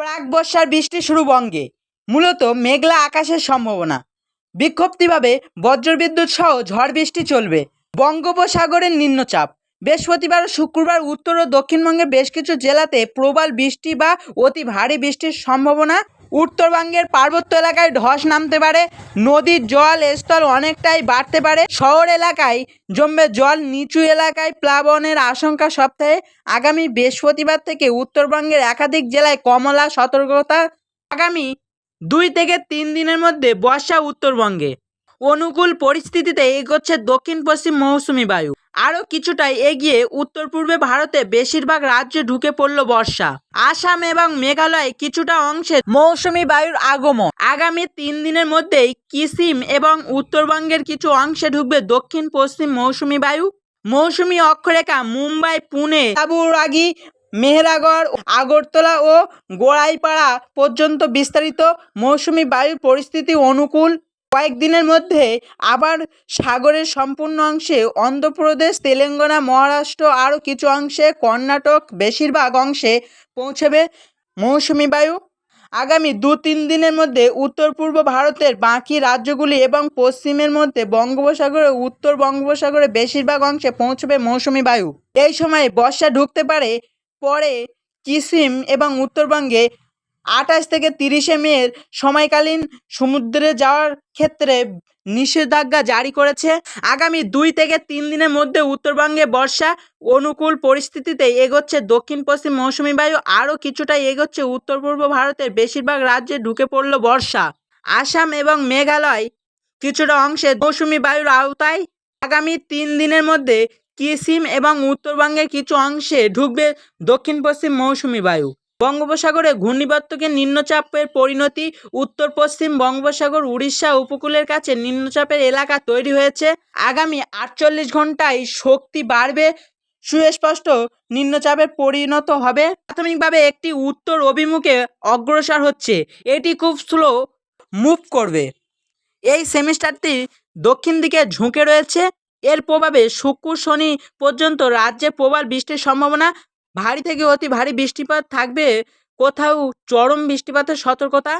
প্রাক বর্ষার বৃষ্টি শুরু বঙ্গে, মূলত মেঘলা আকাশের সম্ভাবনা। বিক্ষিপ্তভাবে বজ্রবিদ্যুৎ সহ ঝড় বৃষ্টি চলবে। বঙ্গোপসাগরের নিম্নচাপ। বৃহস্পতিবার শুক্রবার উত্তর ও দক্ষিণবঙ্গের বেশ কিছু জেলাতে প্রবল বৃষ্টি বা অতি ভারী বৃষ্টির সম্ভাবনা উত্তরবঙ্গের পার্বত্য এলাকায় ধস নামতে পারে, নদীর জল স্তর অনেকটাই বাড়তে পারে, শহর এলাকায় জমবে জল, নিচু এলাকায় প্লাবনের আশঙ্কা সপ্তাহে, আগামী বৃহস্পতিবার থেকে উত্তরবঙ্গের একাধিক জেলায় কমলা সতর্কতা, আগামী দুই থেকে তিন দিনের মধ্যে বর্ষা উত্তরবঙ্গে। অনুকূল পরিস্থিতিতে এগোচ্ছে দক্ষিণ পশ্চিম মৌসুমি বায়ু। আরও কিছুটা এগিয়ে উত্তর পূর্বে ভারতে বেশিরভাগ রাজ্যে ঢুকে পড়ল বর্ষা। আসাম এবং মেঘালয় কিছুটা অংশে মৌসুমি বায়ুর আগমন। আগামী তিন দিনের মধ্যেই কিসিম এবং উত্তরবঙ্গের কিছু অংশে ঢুকবে দক্ষিণ পশ্চিম মৌসুমি বায়ু। মৌসুমি অক্ষরেখা মুম্বাই, পুনে তাবুরাগি মেহেরাগড়, আগরতলা ও গোড়াইপাড়া পর্যন্ত বিস্তারিত মৌসুমি বায়ুর পরিস্থিতি অনুকূল। কয়েকদিনের মধ্যে আবার সাগরের সম্পূর্ণ অংশে অন্ধ্রপ্রদেশ, তেলেঙ্গানা, মহারাষ্ট্র আরও কিছু অংশে কর্ণাটক বেশিরভাগ অংশে পৌঁছবে মৌসুমি বায়ু। আগামী দু তিন দিনের মধ্যে উত্তর পূর্ব ভারতের বাকি রাজ্যগুলি এবং পশ্চিমের মধ্যে বঙ্গোপসাগরে উত্তর বঙ্গোপসাগরে বেশিরভাগ অংশে পৌঁছবে মৌসুমি বায়ু। এই সময় বর্ষা ঢুকতে পারে পরে কিসিম এবং উত্তরবঙ্গে আঠাশ থেকে তিরিশে মের সময়কালীন সমুদ্রে যাওয়ার ক্ষেত্রে নিষেধাজ্ঞা জারি করেছে। আগামী দুই থেকে তিন দিনের মধ্যে উত্তরবঙ্গে বর্ষা অনুকূল পরিস্থিতিতে এগোচ্ছে। দক্ষিণ পশ্চিম মৌসুমি বায়ু আরও কিছুটা এগোচ্ছে। উত্তর পূর্ব ভারতের বেশিরভাগ রাজ্যে ঢুকে পড়ল বর্ষা। আসাম এবং মেঘালয় কিছুটা অংশে মৌসুমি বায়ুর আওতায় আগামী তিন দিনের মধ্যে কিসিম এবং উত্তরবঙ্গের কিছু অংশে ঢুকবে দক্ষিণ পশ্চিম মৌসুমি বায়ু। বঙ্গোপসাগরে ঘূর্ণিবর্ত থেকে নিম্নচাপের পরিণতি উত্তর পশ্চিম বঙ্গোপসাগর, উড়িষ্যা উপকূলের কাছে নিম্নচাপের এলাকা তৈরি হয়েছে। আগামী আটচল্লিশ ঘন্টায় শক্তি বাড়বে, সুস্পষ্ট নিম্নচাপে পরিণত হবে। প্রাথমিকভাবে একটি উত্তর অভিমুখে অগ্রসর হচ্ছে। এটি খুব স্লো মুভ করবে। এই সেমিস্টারটি দক্ষিণ দিকে ঝুঁকে রয়েছে। এর প্রভাবে শুক্র শনি পর্যন্ত রাজ্যে প্রবল বৃষ্টির সম্ভাবনা ভারী থেকে অতি ভারী বৃষ্টিপাত থাকবে কোথাও চরম বৃষ্টিপাতের সতর্কতা?